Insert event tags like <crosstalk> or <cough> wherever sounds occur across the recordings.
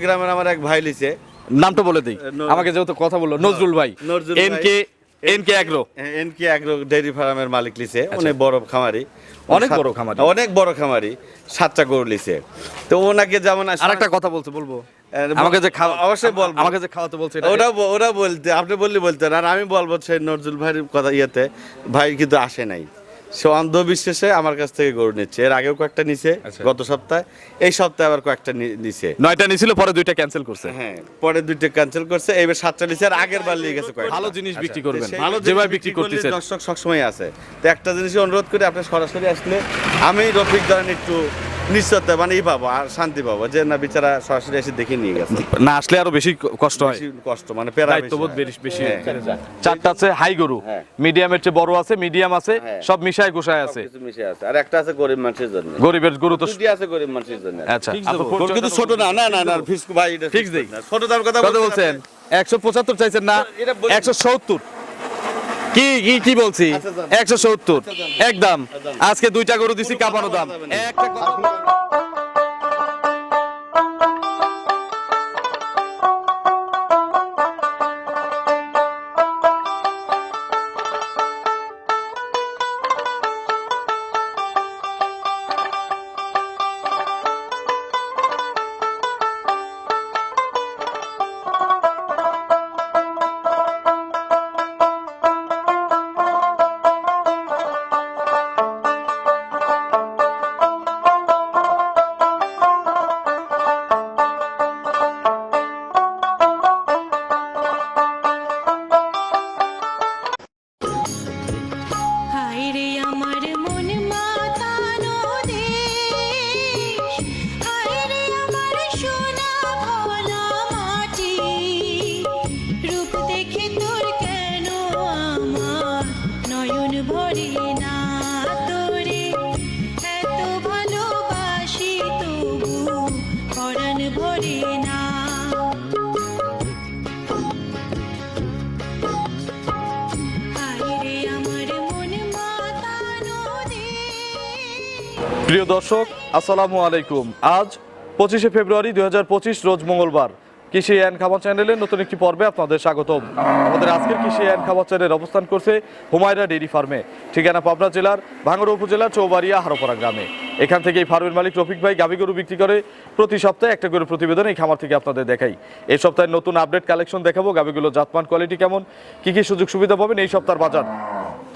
গ্রামের আমার এক ভাই লিছে। নামটা বলে দিই। আমাকে যেহেতু কথা বলল নজরুল ভাই। নজরুল ভাই। N K N K agro. N K agro dairy ফার্মের মালিক লিছে। অনেক বড় খামারি। অনেক বড় খামারি। অনেক বড় খামারি। সাতটা গরু লিছে। তো ওনাকে যেমন আস- আর একটা কথা বলতে বলব। আমাকে যে খাওয়া অবশ্যই বলব। আমাকে যে খাওয়াতে বলছে ওরা ওরা বলতে আপনি বললে বলতেন আর আমি বলব সেই নজরুল ভাইয়ের কথা ইয়েতে ভাই কিন্তু আসে নাই। সে অন্ধবিশ্বাসে আমার কাছ থেকে গরু নিচ্ছে। এর আগেও কয়েকটা নিছে আচ্ছা। গত সপ্তাহে। এই সপ্তাহে আবার কয়েকটা নিচে নিছে। নয়টা নিছিল পরে দুইটা ক্যান্সেল করছে। হ্যাঁ পরে দুইটা ক্যান্সেল করছে এইবার সাতটা নিছে আর আগের বার নিয়ে গেছে কয়েকটা। ভালো জিনিস বিক্রি করবেন ভালো যেভাবে বিক্রি করতেছে করতেছেন। দর্শক সবসময় আছে। তো একটা জিনিস অনুরোধ করি আপনি সরাসরি আসলে আমি রফিক ধরেন একটু নিশ্চয়তা মানে ই পাবো আর শান্তি পাবো যে না বিচারা সরাসরি এসে দেখে নিয়ে গেছে। না আসলে আরও বেশি কষ্ট হয়। কষ্ট মানে দায়িত্ববোধ বেশি হ্যাঁ। যায়। চারটা আছে হাই গরু। হ্যাঁ। মিডিয়ামের চেয়ে বড় আছে মিডিয়াম আছে হ্যাঁ। সব মিশায় গোসায় আছে। মিশে আছে। আর একটা আছে গরিব মানুষের জন্য। গরিবের গরু তো দুটি আছে গরিব মানুষের জন্য। আচ্ছা কিন্তু ছোট না না না না ফিক্স ভাই এটা Fix দেই। ছোট দাম কথা কত বলছেন একশো পঁচাত্তর চাইছেন না একশো সত্তর। কি কি কি বলছি? আচ্ছা, একশো সত্তর। একদম আজকে দুইটা গরু দিছি কাপানো দাম। একটা প্রিয় দর্শক, আসসালামু আলাইকুম। আজ পঁচিশে ফেব্রুয়ারি দুই রোজ মঙ্গলবার। কৃষি অ্যান্ড খাবার চ্যানেলের নতুন একটি পর্বে আপনাদের স্বাগতম। আমাদের আজকের কৃষি অ্যান্ড খাবার চ্যানেল অবস্থান করছে হুমায়রা ডেইরি ফার্মে, ঠিকানা পাবনা জেলার ভাঙড়া উপজেলার চৌবাড়িয়া, হারোপাড়া গ্রামে। এখান থেকে এই ফার্মের মালিক রফিক ভাই গাভী গরু বিক্রি করে প্রতি সপ্তাহে একটা করে প্রতিবেদন এই খামার থেকে আপনাদের দেখাই। এই সপ্তাহের নতুন আপডেট কালেকশন দেখাবো গাভীগুলো জাতমান কোয়ালিটি কেমন, কী কী সুযোগ সুবিধা পাবেন এই সপ্তাহের বাজার।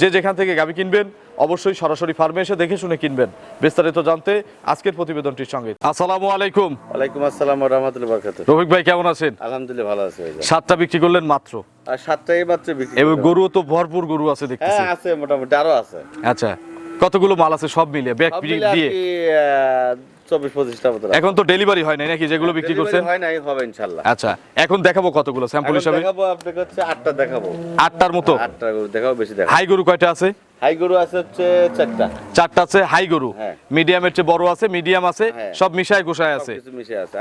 যে যেখান থেকে গাভী কিনবেন অবশ্যই সরাসরি ফার্মে এসে দেখে শুনে কিনবেন। বিস্তারিত জানতে আজকের প্রতিবেদনটির সঙ্গে। আসসালামু আলাইকুম। ওয়ালাইকুম আসসালাম রাহমাতুল্লাহি বারাকাতুহু। রফিক ভাই কেমন আছেন? আলহামদুলিল্লাহ ভালো আছে সাতটা বিক্রি করলেন মাত্র। আর সাতটাই মাত্র বিক্রি এবং। গরুও তো ভরপুর গরু আছে দেখতেছি। হ্যাঁ আছে মোটামুটি আরও আছে। আচ্ছা কতগুলো মাল আছে সব মিলিয়ে? ব্যাগ দিয়ে? এখন তো ডেলিভারি হয় নাই নাকি যেগুলো বিক্রি করছেন? হয় নাই হবে আচ্ছা এখন দেখাবো কতগুলো স্যাম্পল হিসাবে। দেখাবো আপনাকে হচ্ছে আটটা দেখাবো। আটটার মতো? আটটা গরু দেখাবো বেশি দেখাবো। হাই গরু কয়টা আছে? হাই গরু আছে হচ্ছে চারটা। চারটা আছে হাই গরু। হ্যাঁ। মিডিয়ামের চেয়ে বড় আছে মিডিয়াম আছে হ্যাঁ। সব মিশায় গোসায় আছে।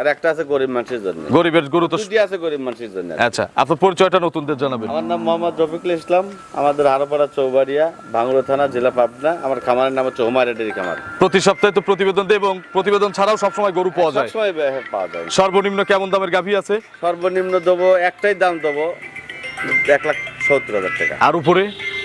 আর একটা আছে গরিব মানুষের জন্য। গরিবের গরু তো দুটি আছে গরিব মানুষের জন্য। আচ্ছা আপনার পরিচয়টা নতুনদের জানাবেন। আমার নাম মোহাম্মদ রফিকুল ইসলাম। আমাদের হারোপাড়া চৌবাড়িয়া ভাঙড়া থানা জেলা পাবনা। আমার খামারের নাম হচ্ছে হোমার ডেরি খামার। প্রতি সপ্তাহে তো প্রতিবেদন দেয় এবং প্রতিবেদন ছাড়াও সবসময় গরু পাওয়া যায়। সবসময় পাওয়া যায়। সর্বনিম্ন কেমন দামের গাভী আছে? সর্বনিম্ন দেবো একটাই দাম দেবো এক লাখ সত্তর হাজার টাকা। আর উপরে?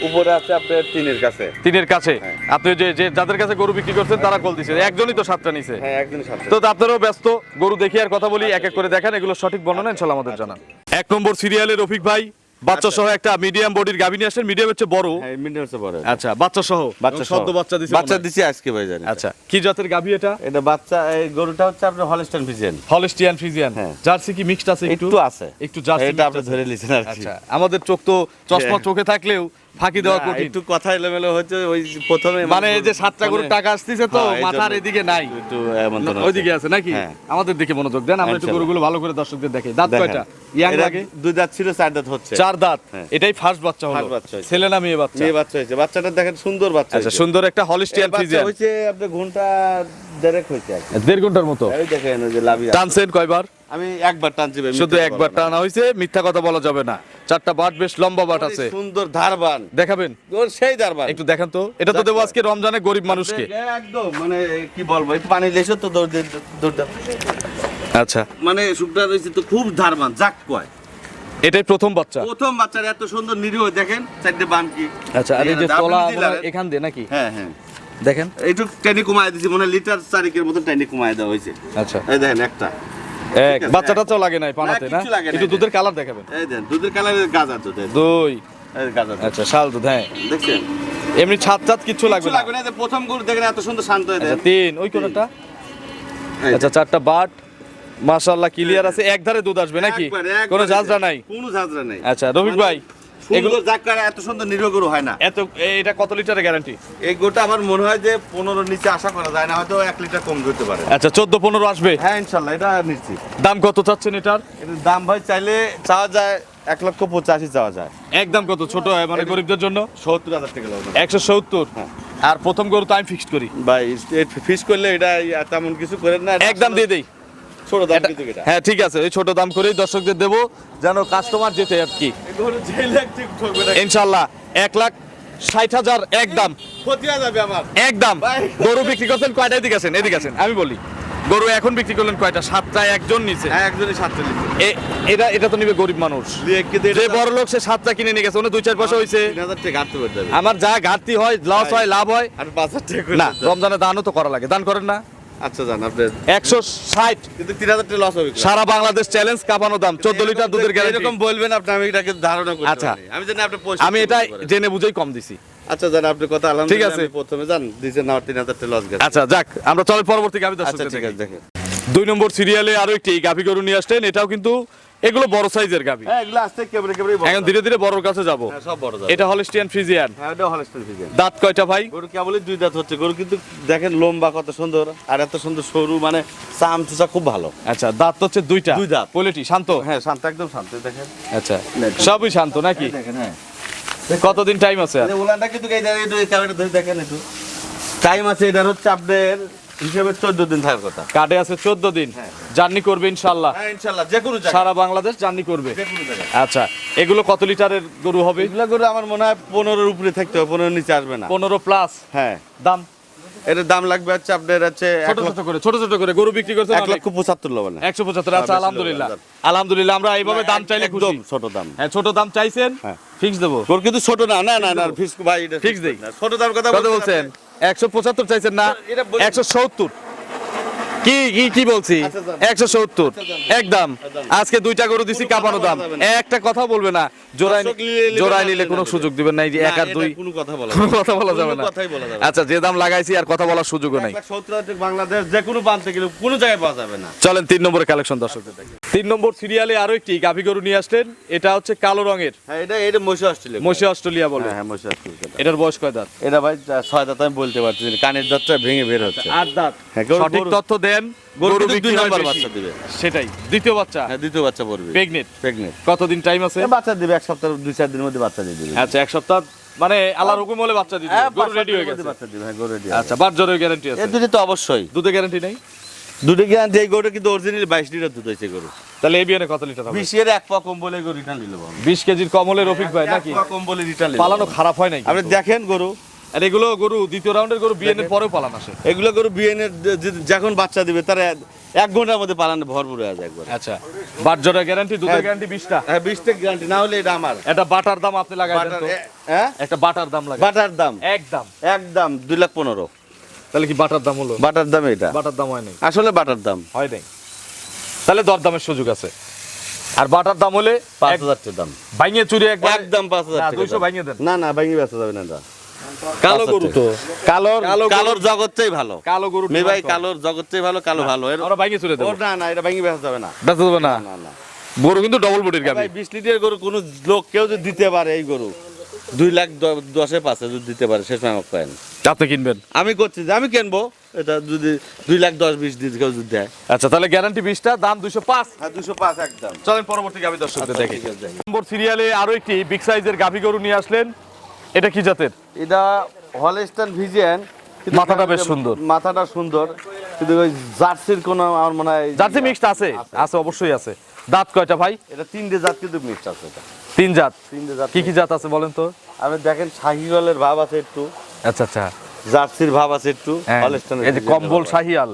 উপরে আছে আপনার তিনের কাছে। তিনের কাছে? হ্যাঁ। আপনি যে যে যাদের কাছে গরু বিক্রি করছেন তারা কল দিচ্ছে একজনই তো সাতটা নিছে। হ্যাঁ তো আপনারাও ব্যস্ত। গরু দেখি আর কথা বলি এক এক করে দেখান। এগুলো সঠিক বর্ণনা ইনশাল্লাহ আমাদের জানান। এক নম্বর সিরিয়ালে রফিক ভাই। বাচ্চা সহ একটা মিডিয়াম বডির গাভী নিয়ে আসেন। মিডিয়াম হচ্ছে বড়। হ্যাঁ মিনিট হচ্ছে বড় আচ্ছা বাচ্চা সহ। বাচ্চা সদ্য বাচ্চা দিছি বাচ্চা দিছি আজকে ভাই জানি। আচ্ছা কি জাতের গাভী এটা? এটা বাচ্চা এই গরুটা হচ্ছে আপনার হলস্টাইন ফ্রিজিয়ান হলস্টাইন ফ্রিজিয়ান হ্যাঁ। জার্সি কি মিক্সড আছে একটু? একটু আছে। একটু জার্সি এটা আপনি ধরে নিছেন আর আচ্ছা আমাদের চোখ তো চশমা হ্যাঁ। চোখে থাকলেও ফাঁকি দেওয়া কঠিন। একটু কথা এলোমেলো হচ্ছে ওই প্রথমে মানে এই যে সাতটা করে মানে- টাকা আসতেছে তো হ্যাঁ, মাথার এদিকে নাই। একটু ওইদিকে আছে নাকি? হ্যাঁ। আমাদের দিকে মনোযোগ দেন আমরা একটু গরুগুলো ভালো করে দর্শকদের দেখাই দাঁত কয়টা? ইয়াং লাগে? দুই দাঁত ছিল চার দাঁত হচ্ছে। চার দাঁত? হ্যাঁ। এটাই ফার্স্ট বাচ্চা হলো। ছেলে না মেয়ে বাচ্চা? মেয়ে বাচ্চা হয়েছে। বাচ্চাটা দেখেন সুন্দর বাচ্চা আচ্ছা সুন্দর একটা হলিস্টিয়ান বাচ্চা ফ্রিজিয়ান হয়েছে আপনার ঘণ্টা দেড়েক হয়েছে দেড় ঘণ্টার মতো? এই দেখেন ওই যে লাভি টানছেন কয়বার? আমি একবার টানছি ভাই, শুধু একবার টানা হয়েছে মিথ্যা কথা বলা যাবে না। চারটা বাট বেশ লম্বা বাট আছে। সুন্দর ধারবান। দেখাবেন? ওর সেই ধারবান। একটু দেখান তো। এটা তো দেবো আজকে রমজানে গরিব মানুষকে। একদম মানে কি বলব একটু পানি লেসো তো দৌড় দৌড় আচ্ছা। মানে শুকটা রয়েছে তো খুব ধারমান যাক কয়। এটাই প্রথম বাচ্চা। প্রথম বাচ্চার এত সুন্দর নিরীহ দেখেন চারটে বান কি। আচ্ছা আর এই যে তলা এখান দিয়ে নাকি? হ্যাঁ হ্যাঁ। দেখেন। একটু টেনে কমায় দিছি মনে লিটার চারিকের মতো টেনে কমায় দেওয়া হয়েছে। আচ্ছা। এই দেখেন একটা। এক বাচ্চাটা বাচ্চা লাগে নাই পানাতে না একটু দুধের কালার দেখাবেন। এই দেন দুধের কালার গাজা দুধ দুই। গাজা। আচ্ছা শাল দুধ হ্যাঁ। দেখছেন? এমনি ছাদ ছাদ কিচ্ছু লাগবে না? লাগবে না প্রথম গরু দেখেন এত সুন্দর শান্ত হয়ে আচ্ছা দেন। তিন। ওই কোনটা? আচ্ছা চারটা বাট। মাশাআল্লাহ ক্লিয়ার আছে। এক ধারে দুধ আসবে নাকি? কোনো ঝাঁঝরা নাই? কোনো ঝাঁঝরা নাই। আচ্ছা রফিক ভাই। এগুলো যাক এত সুন্দর নিরীহ গরু হয় না। এত এটা কত লিটারের গ্যারান্টি এই গোটা আমার মনে হয় যে পনেরো নিচে আশা করা যায় না হয়তো এক লিটার কম করতে পারে। আচ্ছা চোদ্দ পনেরো আসবে? হ্যাঁ ইনশাল্লাহ এটা নিশ্চিত। দাম কত চাচ্ছেন এটার? এটার দাম ভাই চাইলে চাওয়া যায় এক লক্ষ পঁচাশি চাওয়া যায়। একদম কত? ছোট হয় মানে গরিবদের জন্য? সত্তর হাজার টাকা একশো সত্তর? হ্যাঁ। আর প্রথম গরু তো আমি ফিক্সড করি। ভাই ফিস করলে এটা তেমন কিছু করেন না। একদম দিয়ে দেই। ছোট দাম কিন্তু এটা। হ্যাঁ ঠিক আছে ওই ছোট দাম করেই দর্শকদের দেবো যেন কাস্টমার যেতে আর কি। ইনশাল্লাহ এক লাখ ষাট হাজার একদম হয়ে একদম গরু বিক্রি করছেন কয়টা এদিকে আছেন এদিকে আছেন আমি বলি। গরু এখন বিক্রি করলেন কয়টা? সাতটা একজন নিচে হ্যাঁ একজনই এটা এটা তো নিবে গরিব মানুষ। যে বড় লোক সে সাতটা কিনে নিয়ে গেছে ওনে দুই চার পয়সা হয়েছে আমার যা ঘাটতি হয় লস হয় লাভ হয়। না দিতে হবে। রমজানে দানও তো করা লাগে। দান করেন না? আচ্ছা জান আপনার একশো ষাট। কিন্তু তিন হাজার টাকা লস হবে সারা বাংলাদেশ চ্যালেঞ্জ কাপানো দাম। চোদ্দ লিটার দুধের গ্যারান্টি এরকম বলবেন আপনি আমি এটাকে ধারণা করতে আচ্ছা। আমি জানি আপনি আমি এটা জেনে বুঝেই কম দিছি। আচ্ছা জান আপনি কথা ঠিক আছে। প্রথমে জান আমার টাকা লস গেছে। আচ্ছা যাক আমরা চলে পরবর্তী আচ্ছা ঠিক আছে দেখেন। দুই নম্বর সিরিয়ালে আরও একটি গাভি গরু নিয়ে আসলেন। এটাও কিন্তু এগুলো বড় সাইজের গাবি হ্যাঁ এগুলো আসতে কেবরে কেবরে এখন ধীরে ধীরে বড়র কাছে যাব। হ্যাঁ সব বড় দাম এটা হলস্টিয়ান ফ্রিজিয়ান। হ্যাঁ এটা হলস্টাইন ফিজিয়ান দাঁত কয়টা ভাই? গরু কেবলই দুই দাঁত হচ্ছে। গরু কিন্তু দেখেন লম্বা কত সুন্দর আর এত সুন্দর সরু মানে চাম চুচা খুব ভালো। আচ্ছা দাঁত হচ্ছে দুইটা? দুই দাঁত। কোয়ালিটি শান্ত? হ্যাঁ শান্ত একদম শান্ত দেখেন। আচ্ছা সবই শান্ত নাকি? দেখেন হ্যাঁ। কতদিন টাইম আছে? উলানটা কিন্তু দেখেন, একটু এই ধরে দেখেন একটু। টাইম আছে এটার হচ্ছে আপনার হিসেবে চোদ্দ দিন থাকার কথা। কার্ডে আছে চোদ্দ দিন। হ্যাঁ। জার্নি করবে ইনশাল্লাহ হ্যাঁ ইনশাল্লাহ যে কোনো সারা বাংলাদেশ জার্নি করবে। আচ্ছা এগুলো কত লিটারের গরু হবে? এগুলো করে আমার মনে হয় পনেরোর উপরে থাকতে হবে পনেরোর নিচে আসবে না। পনেরো প্লাস হ্যাঁ। দাম? দাম লাগবে হচ্ছে আপনার হচ্ছে ছোট ছোট করে ছোট ছোট করে গরু বিক্রি এক লক্ষ পঁচাত্তর একশো পঁচাত্তর আচ্ছা বেশি আলহামদুলিল্লাহ। আলহামদুলিল্লাহ আমরা এইভাবে দাম চাইলে খুশি। একদম ছোট দাম। হ্যাঁ ছোট দাম চাইছেন? হ্যাঁ। ফিক্স দেবো। গরু কিন্তু ছোট না না না না ফিক্স ভাই Fix দেই। ছোট দাম কথা বলছেন একশো পঁচাত্তর চাইছেন না একশো সত্তর। কি কি কি বলছি? আচ্ছা, একশো সত্তর। একদম। আজকে দুইটা গরু দিছি কাপানো দাম। একটা কথা বলবে না জোড়ায় জোড়ায় নিলে কোনো সুযোগ দিবেন না এই যে এক আর দুই কোনো কথা বলা যাবে না। আচ্ছা যে দাম লাগাইছি আর কথা বলার সুযোগও নেই। বাংলাদেশ যে কোনো প্রান্তে গেলে কোনো জায়গায় পাওয়া যাবে না। চলেন তিন নম্বরের কালেকশন দর্শকদের তিন নম্বর সিরিয়ালে আরও একটি গাভি গরু নিয়ে আসলেন। এটা হচ্ছে কালো রঙের। হ্যাঁ এটা এটা মশি অস্ট্রেলিয়া মসি অস্ট্রেলিয়া বলে। হ্যাঁ হ্যাঁ মশি অস্ট্রেলিয়া এটার বয়স কয় দাঁত? এটা ভাই ছয় দাঁত আমি বলতে পারছি কানের দাঁতটা ভেঙে বের হচ্ছে। আট দাঁত। সঠিক তথ্য দেন। গরু গরু কিন্তু বিক্রি দুই নাম্বার বাচ্চা দিবে। সেটাই। দ্বিতীয় বাচ্চা? হ্যাঁ দ্বিতীয় বাচ্চা পড়বে। কতদিন টাইম আছে? বাচ্চা দিবে এক সপ্তাহ দুই চার দিনের মধ্যে বাচ্চা দিয়ে দিবে। আচ্ছা এক সপ্তাহ মানে আল্লাহর হুকুম হলে বাচ্চা দিবে। গরু রেডি হয়ে গেছে। বাচ্চা দিবে হ্যাঁ গরু রেডি আচ্ছা বার গ্যারান্টি আছে। তো অবশ্যই। দুধে গ্যারান্টি নেই? দুটো গ্যারান্টি এই গরুটা কিন্তু অরিজিনাল বাইশ লিটার দুধ হয়েছে গরু। তাহলে এই বিয়ানে কত লিটার হবে বিশের এক পা কম বলে গরু রিটার্ন নিল বিশ কেজির কম হলে রফিক ভাই নাকি? এক পা কম বলে রিটার্ন পালানো খারাপ হয় নাই আপনি দেখেন গরু। আর এগুলো গরু দ্বিতীয় রাউন্ডের গরু বিয়ানের পরেও পালান আসে। এগুলো গরু বিয়েনের যখন বাচ্চা দিবে তার এক- ঘণ্টার মধ্যে পালানো ভরপুর হয়ে যায় একবার আচ্ছা বাট জোড়া গ্যারান্টি দুধের। গ্যারান্টি বিশটা? হ্যাঁ বিশটা গ্যারান্টি না হলে এটা আমার। একটা বাটার দাম আপনি লাগাই দেন তো? হ্যাঁ? একটা বাটার দাম লাগে বাটার দাম। একদম। একদম দুই লাখ পনেরো। তাহলে কি বাটার দাম হলো? বাটার দাম এটা। বাটার দাম হয় নাই? আসলে বাটার দাম। হয় নাই? তাহলে দরদামের সুযোগ আছে। আর বাটার দাম হলে পাঁচ হাজার টাকা দাম। ভাঙিয়ে চুরি একবার একদম পাঁচ হাজার না, টাকা 200 দাম। ভাঙিয়ে দেন। না না ভাঙিয়ে বেচা যাবে না কালো গরু তো। কালোর কালোর জগৎটাই ভালো। কালো গরু মে ভাই। কালোর জগৎটাই ভালো কালো ভালো। এর আমরা ভাঙিয়ে চুরে দেবো। না না এটা ভাঙিয়ে বেচা যাবে না। বেচা দেবো না? না না গরু কিন্তু ডবল বডির গাবি ভাই বিশ লিটার গরু কোনো লোক কেউ যদি দিতে পারে এই গরু। দুই লাখ দশে পাঁচে যদি দিতে পারে সে সময় আমাকে পায় আপনি কিনবেন? আমি করছি যে আমি কিনবো। এটা যদি দুই লাখ দশ বিশ দিতে কেউ যদি দেয়। আচ্ছা তাহলে গ্যারান্টি বিশটা দাম দুশো পাঁচ। হ্যাঁ দুশো পাঁচ একদম। চলেন পরবর্তী গাভি দর্শকদের দেখি। নম্বর সিরিয়ালে আরও একটি বিগ সাইজের গাভি গরু নিয়ে আসলেন। এটা কি জাতের? এটা হলস্টান ভিজিয়ান। মাথাটা বেশ সুন্দর। মাথাটা সুন্দর। কিন্তু ওই জার্সির কোনো আমার মনে হয় জার্সি মিক্সড আছে? আছে অবশ্যই আছে। দাঁত কয়টা ভাই? এটা তিনটে জাত কিন্তু মিক্সড আছে এটা। তিন জাত? কি কি জাত আছে বলেন তো? আপনি দেখেন শাহিওয়ালের ভাব আছে একটু। আচ্ছা আচ্ছা। জার্সির ভাব আছে একটু হ্যাঁ, এই যে কম্বল। শাহিয়াল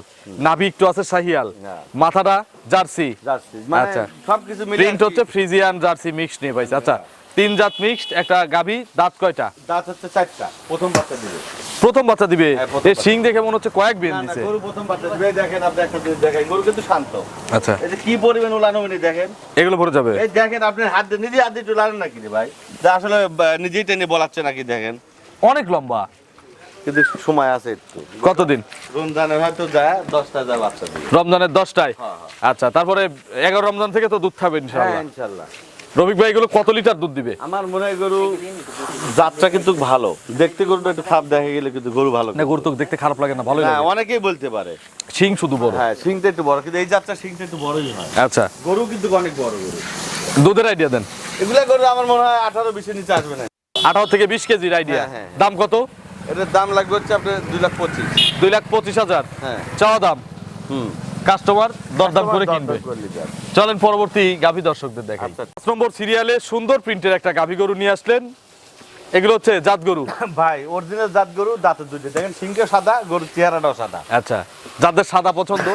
নাভি একটু আছে শাহিয়াল হ্যাঁ। মাথাটা জার্সি। জার্সি মানে আচ্ছা। সবকিছু মিলে প্রিন্ট হচ্ছে ফ্রিজিয়ান জার্সি মিক্স নিয়ে পাইছে। আচ্ছা তিন জাত মিক্সড একটা গাভী দাঁত কয়টা? দাঁত হচ্ছে চারটা। প্রথম বাচ্চা দিবে। প্রথম বাচ্চা দিবে? হ্যাঁ, এই। শিং দেখে মনে হচ্ছে কয়েক বেন দিছে গরু প্রথম বাচ্চা দিবে। দেখেন আপনি একটা জিনিস দেখেন গরু কিন্তু শান্ত। আচ্ছা। এই যে কি পরিমাণ উলানমনি দেখেন? এগুলো ভরে যাবে? এই দেখেন আপনি হাত দিয়ে নিজে হাত দিয়ে লাড়েন নাকি রে ভাই? যা আসলে নিজেই টেনে বলাচ্ছে নাকি দেখেন? অনেক লম্বা। কিন্তু সময় আছে একটু। কতদিন? রমজানের হয়তো যায় দশটা যায় বাচ্চা দিবে। রমজানের দশটায়? হ্যাঁ, আচ্ছা তারপরে এগারো রমজান থেকে তো দুধ খাবে হ্যাঁ ইনশাআল্লাহ। ইনশাল্লাহ রবিক ভাই এগুলো কত লিটার দুধ দিবে? আমার মনে হয় গরু জাতটা কিন্তু ভালো। দেখতে গরুটা একটু খাপ দেখা গেলে কিন্তু গরু ভালো না গরু তো দেখতে খারাপ লাগে না ভালো হ্যাঁ লাগে। অনেকেই বলতে পারে। শিং শুধু বড়। হ্যাঁ সিংটা একটু বড় কিন্তু এই জাতটা সিংটা একটু বড়ই হয়। আচ্ছা। গরু কিন্তু অনেক বড় গরু। দুধের আইডিয়া দেন। এগুলা গরু আমার মনে হয় আঠারো বিশের নিচে আসবে না। আঠারো থেকে বিশ কেজির আইডিয়া হ্যাঁ, হ্যাঁ। দাম কত? এটার দাম লাগবে হচ্ছে আপনার দুই লাখ পঁচিশ। দুই লাখ পঁচিশ হাজার। হ্যাঁ। চাওয়া দাম? হুম। কাস্টমার দরদাম করে কিনবে। চলেন পরবর্তী গাভী দর্শকদের দেখাই আচ্ছা। পাঁচ নম্বর সিরিয়ালে সুন্দর প্রিন্টের একটা গাভী গরু নিয়ে আসলেন এগুলো হচ্ছে জাত গরু? ভাই অরিজিনাল জাত গরু দাঁতের দুইটা। দেখেন সিংকে সাদা গরুর চেহারাটাও সাদা। আচ্ছা যাদের সাদা পছন্দ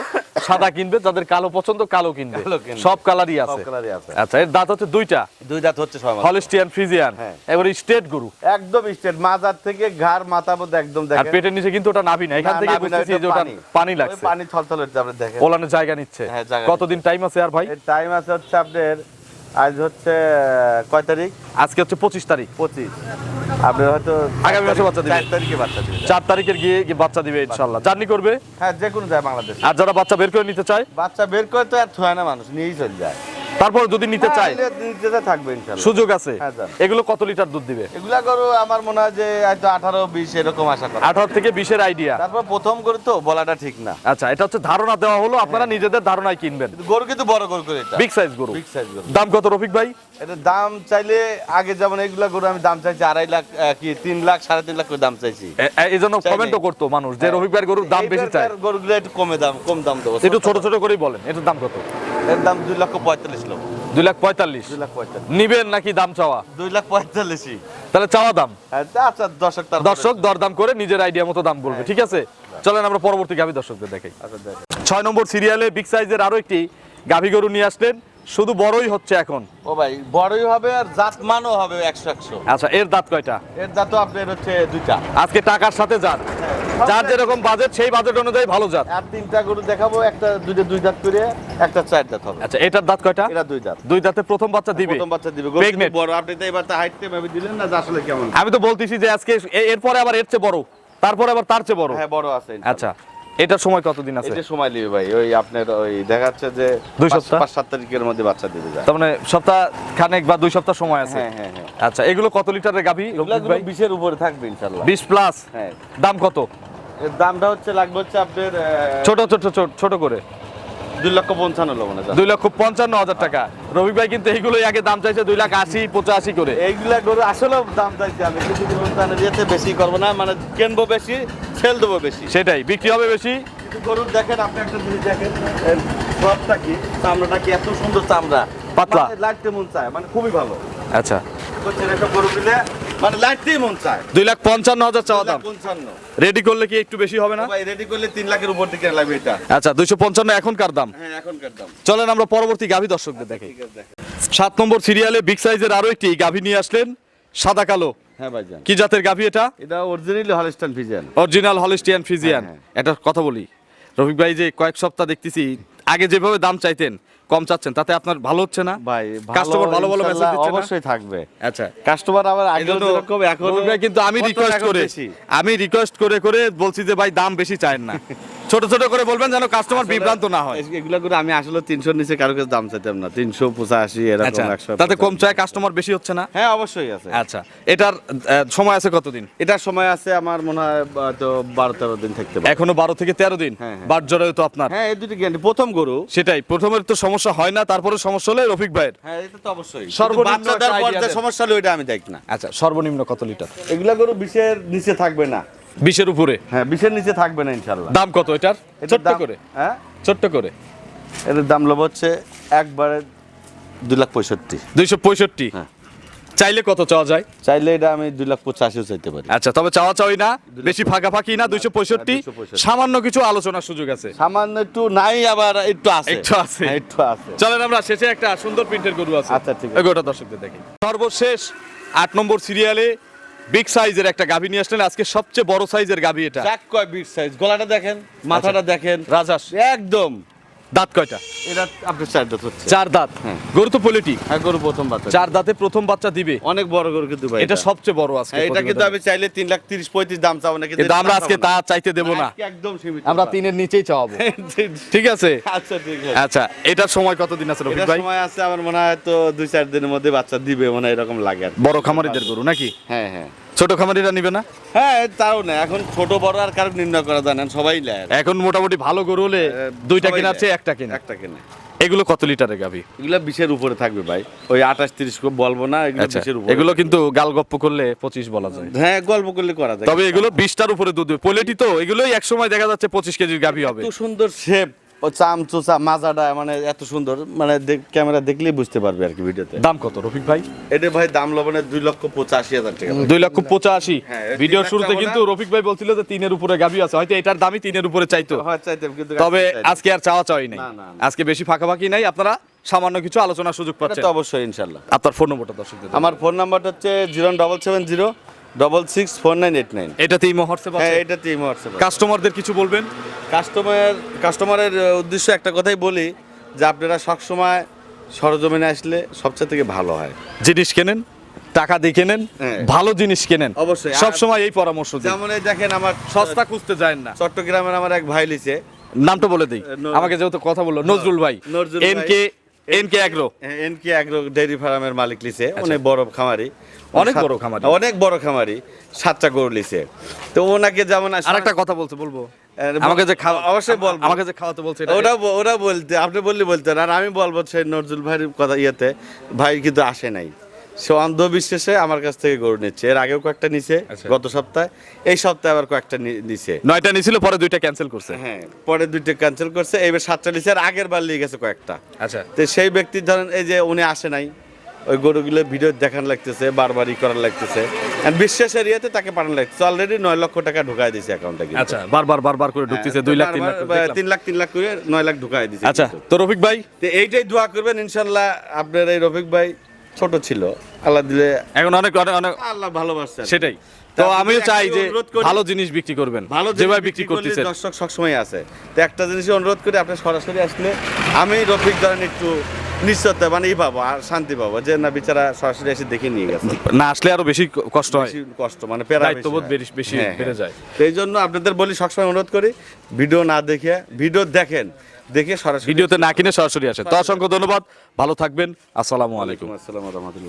সাদা কিনবে যাদের কালো পছন্দ কালো কিনবে। সব কালারই সব আছে কালারই আছে। আচ্ছা এর দাঁত হচ্ছে দুইটা? দুই দাঁত হচ্ছে সবাই হলিস্টিয়ান ফ্রিজিয়ান। এবার স্টেট গরু। একদম স্টেট মাজার থেকে ঘাড় মাথা মধ্যে একদম আর দেখেন পেটের নিচে কিন্তু ওটা নাভি না এখান থেকে বুঝতেছি যে ওটা পানি। লাগছে। পানি থলথল হচ্ছে আপনি দেখেন। ওলানের জায়গা নিচ্ছে। হ্যাঁ, কতদিন টাইম আছে আর ভাই? টাইম আছে হচ্ছে আপনার আজ হচ্ছে কয় তারিখ? আজকে হচ্ছে পঁচিশ তারিখ। পঁচিশ। আপনি হয়তো আগামী মাসে বাচ্চা দিবে। চার তারিখে বাচ্চা দিবে। চার তারিখের গিয়ে গিয়ে বাচ্চা দিবে ইনশাল্লাহ জার্নি করবে? হ্যাঁ যে কোনো যায় বাংলাদেশ। আর যারা বাচ্চা বের করে নিতে চায়? বাচ্চা বের করে তো আর থয় না মানুষ নিয়েই চলে যায়। তারপর যদি নিতে হ্যাঁ, নিতে তো থাকবে সুযোগ আছে? হ্যাঁ, এগুলো কত লিটার দুধ দিবে? এগুলা গরু আমার মনে হয় যে হয়তো আঠারো বিশ এরকম আশা করা। আঠারো থেকে বিশের আইডিয়া তারপর প্রথম গরু তো বলাটা ঠিক না। আচ্ছা এটা হচ্ছে ধারণা দেওয়া হলো আপনারা নিজেদের ধারণায় কিনবেন। গরু কিন্তু বড় গরু করে এটা। বিগ সাইজ গরু। বিগ সাইজ গরু। দাম কত রফিক ভাই? এটা দাম চাইলে আগে যেমন এগুলা গরু আমি দাম চাইছি আড়াই লাখ কি তিন লাখ সাড়ে তিন লাখ করে দাম চাইছি। এই জন্য কমেন্টও করতো মানুষ যে রফিক ভাইয়ের গরুর দাম বেশি চায়। গরুগুলো একটু কমে দাম কম দাম দেবো একটু ছোট ছোট করেই বলেন এটার দাম কত? এর দাম দুই লক্ষ পঁয়তাল্লিশ লোক দুই লাখ পঁয়তাল্লিশ। দুই লাখ পঁয়তাল্লিশ। নিবেন নাকি দাম চাওয়া? দুই লাখ পঁয়তাল্লিশই। তাহলে চাওয়া দাম? হ্যাঁ, আচ্ছা দর্শক দর্শক দরদাম করে নিজের আইডিয়া মতো দাম বলবে ঠিক আছে? চলেন আমরা পরবর্তী গাভী দর্শকদের দেখাই। আচ্ছা দেখ। ছয় নম্বর সিরিয়ালে বিগ সাইজের আরও একটি গাভী গরু নিয়ে আসলেন। শুধু বড়ই হচ্ছে এখন। ও ভাই বড়ই হবে আর জাত মানও হবে একশো একশো। আচ্ছা এর দাঁত কয়টা? এর জাত আপনার হচ্ছে দুইটা। আজকে টাকার সাথে জাত। যার যেরকম বাজেট সেই বাজেট অনুযায়ী ভালো জাত। আর তিনটা গরু দেখাবো একটা দুইটা দুই দাঁত করে একটা চার দাঁত হবে। আচ্ছা এটার দাঁত কয়টা? এটা দুই দাঁত দুই দাঁতে প্রথম বাচ্চা দিবে। প্রথম বাচ্চা দিবে। গরু কিন্তু বড় আপনি তো এবার হাইটতে ভাবে দিলেন না যে আসলে কেমন? আমি তো বলতেছি যে আজকে এরপরে আবার এর চেয়ে বড়। তারপরে আবার তার চেয়ে বড়। হ্যাঁ বড় আছে আচ্ছা। এটার সময় কতদিন আছে? এটা সময় নেবে ভাই ওই আপনার ওই দেখা যাচ্ছে যে দুই সপ্তাহ? পাঁচ সাত তারিখের মধ্যে বাচ্চা দিতে যায় তার মানে সপ্তাহ খানেক বা দুই সপ্তাহ সময় আছে? হ্যাঁ হ্যাঁ হ্যাঁ। আচ্ছা এগুলো কত লিটারের গাভী ভাই? বিশের উপরে থাকবে ইনশাল্লাহ বিশ প্লাস হ্যাঁ। দাম কত? এর দামটা হচ্ছে লাগবে হচ্ছে আপনার ছোট ছোট ছোট ছোট করে। দুই লক্ষ পঞ্চান্ন দুই লক্ষ পঞ্চান্ন হাজার টাকা। রবি ভাই কিন্তু এইগুলোই আগে দাম চাইছে দুই লাখ আশি পঁচাশি করে। এইগুলা গরু আসলে দাম চাইছে। আমি কিন্তু বেশি করব না মানে কিনবো বেশি সেল দেবো বেশি। সেটাই বিক্রি হবে বেশি। গরুর দেখেন আপনি একটা জিনিস দেখেন সবটা কি চামড়াটা কি এত সুন্দর চামড়া? পাতলা। মানে লাইটতে মন চায় মানে খুবই ভালো। আচ্ছা। মানে মন চায়। দুই লাখ পঞ্চান্ন হাজার চাওয়া দাম। পঞ্চান্ন। রেডি করলে কি একটু বেশি হবে না? ভাই রেডি করলে তিন লাখের উপর দিকে লাগবে এটা। আচ্ছা দুইশো পঞ্চান্ন এখনকার দাম। হ্যাঁ এখনকার দাম। চলেন আমরা পরবর্তী গাভী দর্শকদের দেখি। দেখেন। সাত নম্বর সিরিয়ালে বিগ সাইজের আরও একটি গাভী নিয়ে আসলেন সাদা কালো। হ্যাঁ ভাইজান। কি জাতের গাভী এটা? এটা originally Holstein Friesian original Holstein Friesian এটা কথা বলি। রফিক ভাই যে কয়েক সপ্তাহ দেখতেছি আগে যেভাবে দাম চাইতেন কম চাচ্ছেন তাতে আপনার ভালো হচ্ছে না? ভাই কাস্টমার ভালো ভালো মেসেজ দিচ্ছে না? অবশ্যই থাকবে। আচ্ছা। কাস্টমার আবার আগে যেরকম এখন কিন্তু আমি রিকোয়েস্ট করেছি আমি রিকোয়েস্ট করে করে বলছি যে ভাই দাম বেশি চায় না। <laughs> ছোট ছোট করে বলবেন যেন কাস্টমার বিভ্রান্ত না হয়। এগুলো করে আমি আসলে তিনশোর নিচে কারও কাছে দাম চাইতাম না। তিনশো পঁচাশি এরকম আচ্ছা তাতে কম চায় কাস্টমার বেশি হচ্ছে না? হ্যাঁ অবশ্যই আছে। আচ্ছা এটার সময় আছে কতদিন? এটার সময় আছে আমার মনে হয় তো বারো তেরো দিন থাকতে পারে। এখনও বারো থেকে তেরো দিন? হ্যাঁ, হ্যাঁ। বাট জরায়ু তো আপনার। হ্যাঁ এই দুটি গ্যারান্টি প্রথম গরু। সেটাই প্রথমের তো সমস্যা হয় না তারপরে সমস্যা হলে রফিক ভাইয়ের। হ্যাঁ এটা তো অবশ্যই। সর্বনিম্ন সমস্যা হলো ওইটা আমি দেখ না। আচ্ছা সর্বনিম্ন কত লিটার? এগুলা গরু বিশের নিচে থাকবে না। বিশের উপরে? হ্যাঁ বিশের নিচে থাকবে না ইনশাল্লাহ দাম কত এটার? ছোট্ট করে। হ্যাঁ? ছোট্ট করে। এটার দাম লোভ হচ্ছে একবারে দুই লাখ পঁয়ষট্টি। দুইশো পঁয়ষট্টি? হ্যাঁ। চাইলে কত চাওয়া যায়? চাইলে এটা আমি দুই লাখ পঁচাশিও চাইতে পারি। আচ্ছা তবে চাওয়া চাওয়াই না। বেশি ফাঁকাফাঁকি না দুইশো পঁয়ষট্টি? 265 সামান্য কিছু আলোচনার সুযোগ আছে। সামান্য একটু নাই আবার একটু আছে। একটু আছে। হ্যাঁ, একটু আছে। চলেন আমরা শেষে একটা সুন্দর প্রিন্টের গরু আছে। আচ্ছা, ঠিক আছে। গরুটা দর্শকদের দেখি। সর্বশেষ আট নম্বর সিরিয়ালে বিগ সাইজের একটা গাভী নিয়ে আসলেন। আজকে সবচেয়ে বড় সাইজের গাভী এটা। এক কয় বিগ সাইজ গলাটা দেখেন মাথাটা দেখেন। রাজাস একদম। দাঁত কয়টা? এটা আপনার চার দাঁত হচ্ছে। চার দাঁত। হ্যাঁ। গরু তো পোলিটি। হ্যাঁ গরু প্রথম বাচ্চা। চার দাঁতে প্রথম বাচ্চা দিবে। অনেক বড় গরু কিন্তু ভাই এটা সবচেয়ে বড় আজকে হ্যাঁ, এটা কিন্তু আমি চাইলে তিন লাখ তিরিশ পঁয়ত্রিশ দাম চাবো না কিন্তু আমরা আজকে তা চাইতে দেব না। একদম সীমিত আমরা তিনের নিচেই চাওয়াবো। <laughs> ঠিক আছে? আচ্ছা ঠিক আছে। আচ্ছা এটার সময় কতদিন আছে রফিক ভাই? সময় আছে আমার মনে হয় তো দুই চার দিনের মধ্যে বাচ্চা দিবে মনে হয় এরকম লাগে। বড় খামারিদের গরু নাকি? হ্যাঁ হ্যাঁ। ছোট খামারিরা নিবে না? হ্যাঁ তাও না। এখন ছোট বড় আর কারও নির্ণয় করা যায় না সবাই নেয়। এখন মোটামুটি ভালো গরু হলে দুইটা নেয়। চেয়ে একটা কিনা। একটা কেনে। এগুলো কত লিটারের গাভী? এগুলো বিশের উপরে থাকবে ভাই। ওই আঠাশ তিরিশ বলব না এগুলো আচ্ছা। বিশের উপরে। এগুলো কিন্তু গাল গপ্প করলে পঁচিশ বলা যায়। হ্যাঁ গল্প করলে করা যায়। তবে এগুলো বিশটার উপরে দুধ পোলেটি তো এগুলোই এক সময় দেখা যাচ্ছে পঁচিশ কেজির গাভী হবে। সুন্দর শেপ ও চাম চোচা মাজাটা মানে এত সুন্দর মানে ক্যামেরা দেখলেই বুঝতে পারবে আর কি ভিডিওতে। দাম কত রফিক ভাই? এটা ভাই দাম লবণে দুই লক্ষ পঁচাশি হাজার টাকা। দুই লক্ষ পঁচাশি। হ্যাঁ, ভিডিওর শুরুতে কিন্তু রফিক ভাই বলছিল যে তিনের উপরে গাভী আছে হয়তো এটার দামই তিনের উপরে চাইতো। হয় কিন্তু তবে আজকে আর চাওয়া চাওয়াই নেই। আজকে বেশি ফাঁকাফাঁকি নাই আপনারা সামান্য কিছু আলোচনার সুযোগ পাচ্ছেন। অবশ্যই ইনশাল্লাহ। আপনার ফোন নম্বরটা দর্শকদের দিন। আমার ফোন নাম্বারটা হচ্ছে zero double seven zero double six four nine eight nine এটাতেই মহর্ষে হ্যাঁ এটাতেই হোয়াটসঅ্যাপ কাস্টমারদের কিছু বলবেন? কাস্টমার কাস্টমারের উদ্দেশ্য একটা কথাই বলি যে আপনারা সবসময় সরজমিনে আসলে সবচেয়ে থেকে ভালো হয়। জিনিস কেনেন টাকা দিয়ে কেনেন হ্যাঁ। ভালো জিনিস কেনেন। অবশ্যই। আর- সব সময় এই পরামর্শ দিন। যেমন এই দেখেন আমার সস্তা খুঁজতে যায় না। চট্টগ্রামের আমার এক ভাই লিছে। নামটা বলে দেই। ন- আমাকে যেহেতু কথা বলল নজরুল ভাই। নজরুল ভাই। N K N K agro NK agro dairy ফার্মের মালিক লিছে অনেক বড় খামারি। আচ্ছা। অনেক বড় খামারি। অনেক বড় খামারি সাতটা গরু লিছে। তো ওনাকে যেমন আরেকটা কথা বলতে বলব। আমাকে যে খাওয়া অবশ্যই বল আমাকে যে খাওয়াতে বলছে ওরা ওরা বলতে আপনি বললে বলতেন আর আমি বলব সেই নজরুল ভাইয়ের কথা ইয়েতে ভাই কিন্তু আসে নাই। সে অন্ধবিশ্বাসে আমার কাছ থেকে গরু নিচ্ছে। এর আগেও কয়েকটা নিছে আচ্ছা। গত সপ্তাহে। এই সপ্তাহে আবার কয়েকটা নিছে। নয়টা নিছিল পরে দুইটা ক্যান্সেল করছে। হ্যাঁ পরে দুইটা ক্যান্সেল করছে। এবার সাতটা নিছে আর আগের বার লিয়ে গেছে কয়েকটা। আচ্ছা। তো সেই ব্যক্তি ধরেন এই যে উনি আসে নাই ওই গরুগুলো ভিডিও দেখান লাগতেছে বারবারই করার লাগতেছে। বিশ্বাস এরিয়াতে তাকে পাঠানো লাগতেছে। অলরেডি নয় লক্ষ টাকা ঢুকাই দিয়েছে অ্যাকাউন্টে আচ্ছা বারবার বারবার করে ঢুকতেছে দুই লাখ তিন লাখ তিন লাখ তিন লাখ করে নয় লাখ ঢুকাই দিয়েছে আচ্ছা তো রফিক ভাই? তো এইটাই দোয়া করবেন ইনশাল্লাহ আপনার এই রফিক ভাই ছোট ছিল। আল্লাহ দিলে এখন অনেক অনেক অনেক আল্লাহ ভালোবাসছেন। সেটাই। তো আমিও চাই যে ভালো জিনিস বিক্রি করবেন ভালো যেভাবে বিক্রি করলে করতেছেন। দর্শক সবসময় আছে। তো একটা জিনিসই অনুরোধ করি আপনি সরাসরি আসলে আমি রফিক ধরেন একটু নিশ্চয়তা মানে ই পাবো আর শান্তি পাবো যে না বিচারা সরাসরি এসে দেখে নিয়ে গেছে। না আসলে আরও বেশি কষ্ট হয়। কষ্ট মানে পেরা দায়িত্ববোধ বেশি বেশি- বেশি হ্যাঁ, বেড়ে হ্যাঁ। যায়। তো এই জন্য আপনাদের বলি সবসময় অনুরোধ করি ভিডিও না দেখে ভিডিও দেখেন দেখে সরাসরি ভিডিওতে না কিনে সরাসরি আসে তো অসংখ্য ধন্যবাদ। ভালো থাকবেন। আসসালামু আলাইকুম। আসসালাম আলাইকুম